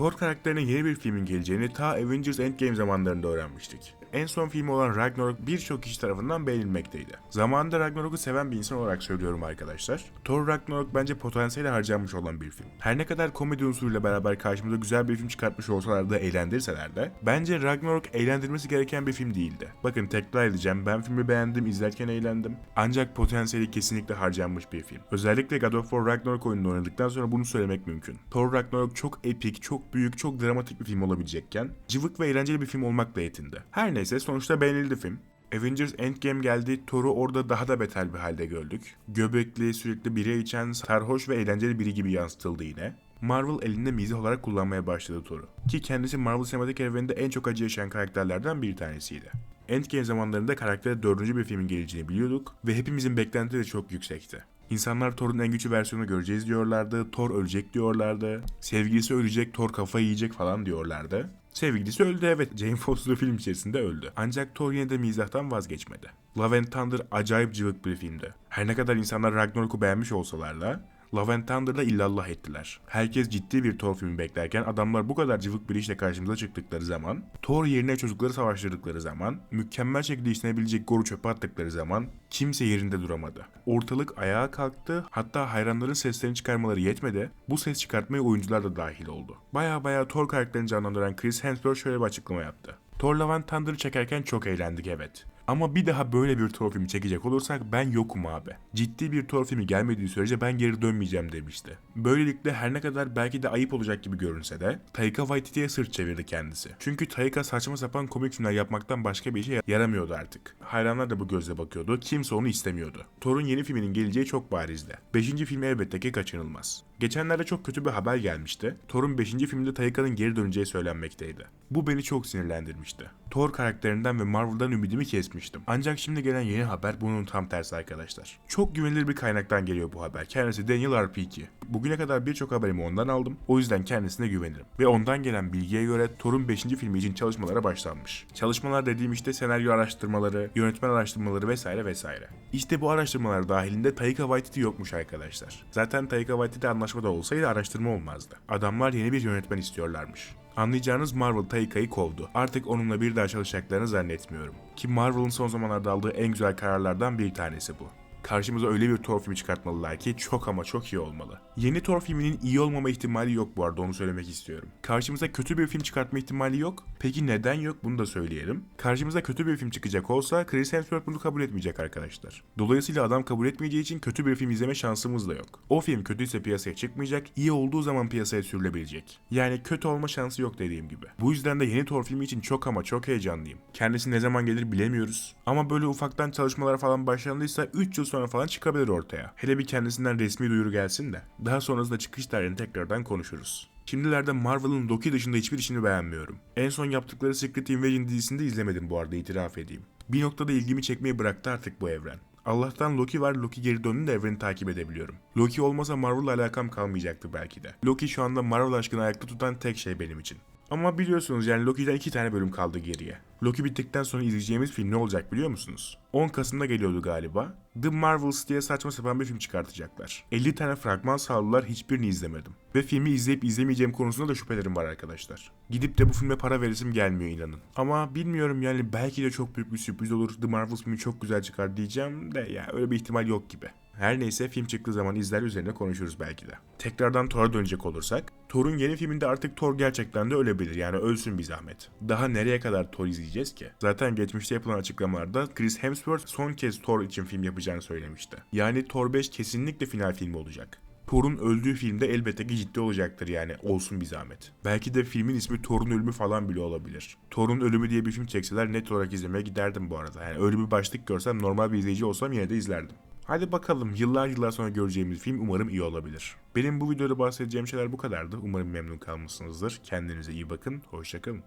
Thor karakterine yeni bir filmin geleceğini ta Avengers Endgame zamanlarında öğrenmiştik. En son filmi olan Ragnarok birçok kişi tarafından beğenilmekteydi. Zamanında Ragnarok'u seven bir insan olarak söylüyorum arkadaşlar. Thor Ragnarok bence potansiyeli harcanmış olan bir film. Her ne kadar komedi unsuruyla beraber karşımıza güzel bir film çıkartmış olsalar da eğlendirseler de bence Ragnarok eğlendirmesi gereken bir film değildi. Bakın tekrar edeceğim ben filmi beğendim izlerken eğlendim. Ancak potansiyeli kesinlikle harcanmış bir film. Özellikle God of War Ragnarok oyununu oynadıktan sonra bunu söylemek mümkün. Thor Ragnarok çok epik, çok büyük, çok dramatik bir film olabilecekken cıvık ve eğlenceli bir film olmakla yetindi. Her neyse sonuçta beğenildi film. Avengers Endgame geldi, Thor'u orada daha da beter bir halde gördük. Göbekli, sürekli biri içen, sarhoş ve eğlenceli biri gibi yansıtıldı yine. Marvel elinde mizah olarak kullanmaya başladı Thor'u. Ki kendisi Marvel sinematik evreninde en çok acı yaşayan karakterlerden bir tanesiydi. Endgame zamanlarında karaktere dördüncü bir filmin geleceğini biliyorduk ve hepimizin beklentileri çok yüksekti. İnsanlar Thor'un en güçlü versiyonunu göreceğiz diyorlardı, Thor ölecek diyorlardı, sevgilisi ölecek, Thor kafayı yiyecek falan diyorlardı. Sevgilisi öldü evet, Jane Foster film içerisinde öldü. Ancak Thor yine de mizahtan vazgeçmedi. Love and Thunder acayip cıvık bir filmdi. Her ne kadar insanlar Ragnarok'u beğenmiş olsalar da Love and Thunder'da illallah ettiler. Herkes ciddi bir Thor filmi beklerken adamlar bu kadar cıvık bir işle karşımıza çıktıkları zaman, Thor yerine çocukları savaştırdıkları zaman, mükemmel şekilde işlenebilecek Gor'u çöpe attıkları zaman kimse yerinde duramadı. Ortalık ayağa kalktı hatta hayranların seslerini çıkarmaları yetmedi, bu ses çıkartmaya oyuncular da dahil oldu. Baya baya Thor karakterini canlandıran Chris Hemsworth şöyle bir açıklama yaptı. Thor Love and Thunder'ı çekerken çok eğlendik evet. Ama bir daha böyle bir Thor filmi çekecek olursak ben yokum abi. Ciddi bir Thor filmi gelmediği sürece ben geri dönmeyeceğim demişti. Böylelikle her ne kadar belki de ayıp olacak gibi görünse de Taika Waititi'ye sırt çevirdi kendisi. Çünkü Taika saçma sapan komik filmler yapmaktan başka bir işe yaramıyordu artık. Hayranlar da bu gözle bakıyordu. Kimse onu istemiyordu. Thor'un yeni filminin geleceği çok barizdi. Beşinci filmi elbette ki kaçınılmaz. Geçenlerde çok kötü bir haber gelmişti. Thor'un 5. filmde Taika'nın geri döneceği söylenmekteydi. Bu beni çok sinirlendirmişti. Thor karakterinden ve Marvel'dan ümidimi kesmiştim. Ancak şimdi gelen yeni haber bunun tam tersi arkadaşlar. Çok güvenilir bir kaynaktan geliyor bu haber. Kendisi Daniel RP2. Bugüne kadar birçok haberimi ondan aldım. O yüzden kendisine güvenirim. Ve ondan gelen bilgiye göre Thor'un 5. filmi için çalışmalara başlanmış. Çalışmalar dediğim işte senaryo araştırmaları, yönetmen araştırmaları vesaire vesaire. İşte bu araştırmalar dahilinde Taika Waititi yokmuş arkadaşlar. Zaten Taika Waititi anlaşmada olsaydı araştırma olmazdı. Adamlar yeni bir yönetmen istiyorlarmış. Anlayacağınız Marvel Taika'yı kovdu. Artık onunla bir daha çalışacaklarını zannetmiyorum. Ki Marvel'ın son zamanlarda aldığı en güzel kararlardan bir tanesi bu. Karşımıza öyle bir Thor filmi çıkartmalılar ki çok ama çok iyi olmalı. Yeni Thor filminin iyi olmama ihtimali yok bu arada onu söylemek istiyorum. Karşımıza kötü bir film çıkartma ihtimali yok. Peki neden yok bunu da söyleyelim. Karşımıza kötü bir film çıkacak olsa Chris Hemsworth bunu kabul etmeyecek arkadaşlar. Dolayısıyla adam kabul etmeyeceği için kötü bir film izleme şansımız da yok. O film kötüyse piyasaya çıkmayacak, iyi olduğu zaman piyasaya sürülebilecek. Yani kötü olma şansı yok dediğim gibi. Bu yüzden de yeni Thor filmi için çok ama çok heyecanlıyım. Kendisi ne zaman gelir bilemiyoruz. Ama böyle ufaktan çalışmalar falan başlandıysa 3 yıl sonra falan çıkabilir ortaya. Hele bir kendisinden resmi duyuru gelsin de. Daha sonrasında çıkış tarihini tekrardan konuşuruz. Şimdilerde Marvel'ın Loki dışında hiçbir işini beğenmiyorum. En son yaptıkları Secret Invasion dizisini de izlemedim bu arada itiraf edeyim. Bir noktada ilgimi çekmeyi bıraktı artık bu evren. Allah'tan Loki var Loki geri döndü de evreni takip edebiliyorum. Loki olmasa Marvel'la alakam kalmayacaktı belki de. Loki şu anda Marvel aşkını ayakta tutan tek şey benim için. Ama biliyorsunuz yani Loki'den iki tane bölüm kaldı geriye. Loki bittikten sonra izleyeceğimiz film ne olacak biliyor musunuz? 10 Kasım'da geliyordu galiba. The Marvels diye saçma sapan bir film çıkartacaklar. 50 tane fragman saldılar hiçbirini izlemedim. Ve filmi izleyip izlemeyeceğim konusunda da şüphelerim var arkadaşlar. Gidip de bu filme para veresim gelmiyor inanın. Ama bilmiyorum yani belki de çok büyük bir sürpriz olur. The Marvels filmi çok güzel çıkar diyeceğim de ya öyle bir ihtimal yok gibi. Her neyse film çıktığı zaman izler üzerine konuşuruz belki de. Tekrardan Thor'a dönecek olursak, Thor'un yeni filminde artık Thor gerçekten de ölebilir yani ölsün bir zahmet. Daha nereye kadar Thor izleyeceğiz ki? Zaten geçmişte yapılan açıklamalarda Chris Hemsworth son kez Thor için film yapacağını söylemişti. Yani Thor 5 kesinlikle final filmi olacak. Thor'un öldüğü filmde elbette ki ciddi olacaktır yani olsun bir zahmet. Belki de filmin ismi Thor'un ölümü falan bile olabilir. Thor'un ölümü diye bir film çekseler net olarak izlemeye giderdim bu arada. Yani öyle bir başlık görsem normal bir izleyici olsam yine de izlerdim. Hadi bakalım yıllar yıllar sonra göreceğimiz film umarım iyi olabilir. Benim bu videoda bahsedeceğim şeyler bu kadardı. Umarım memnun kalmışsınızdır. Kendinize iyi bakın. Hoşçakalın.